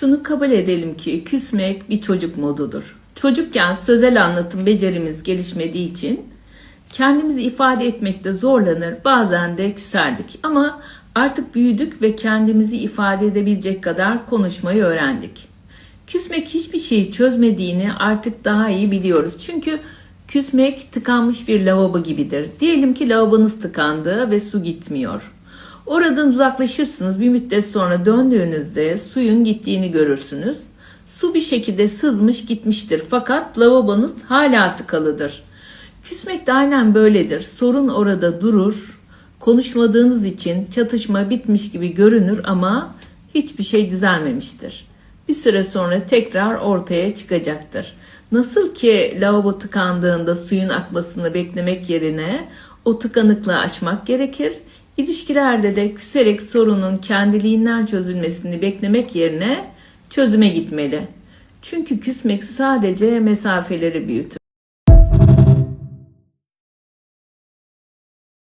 Şunu kabul edelim ki küsmek bir çocuk modudur. Çocukken sözel anlatım becerimiz gelişmediği için kendimizi ifade etmekte zorlanır, bazen de küserdik. Ama artık büyüdük ve kendimizi ifade edebilecek kadar konuşmayı öğrendik. Küsmek hiçbir şeyi çözmediğini artık daha iyi biliyoruz. Çünkü küsmek tıkanmış bir lavabo gibidir. Diyelim ki lavabonuz tıkandı ve su gitmiyor. Oradan uzaklaşırsınız. Bir müddet sonra döndüğünüzde suyun gittiğini görürsünüz. Su bir şekilde sızmış gitmiştir fakat lavabonuz hala tıkalıdır. Küsmek de aynen böyledir. Sorun orada durur. Konuşmadığınız için çatışma bitmiş gibi görünür ama hiçbir şey düzelmemiştir. Bir süre sonra tekrar ortaya çıkacaktır. Nasıl ki lavabo tıkandığında suyun akmasını beklemek yerine o tıkanıklığı aşmak gerekir. İlişkilerde de küserek sorunun kendiliğinden çözülmesini beklemek yerine çözüme gitmeli. Çünkü küsmek sadece mesafeleri büyütür.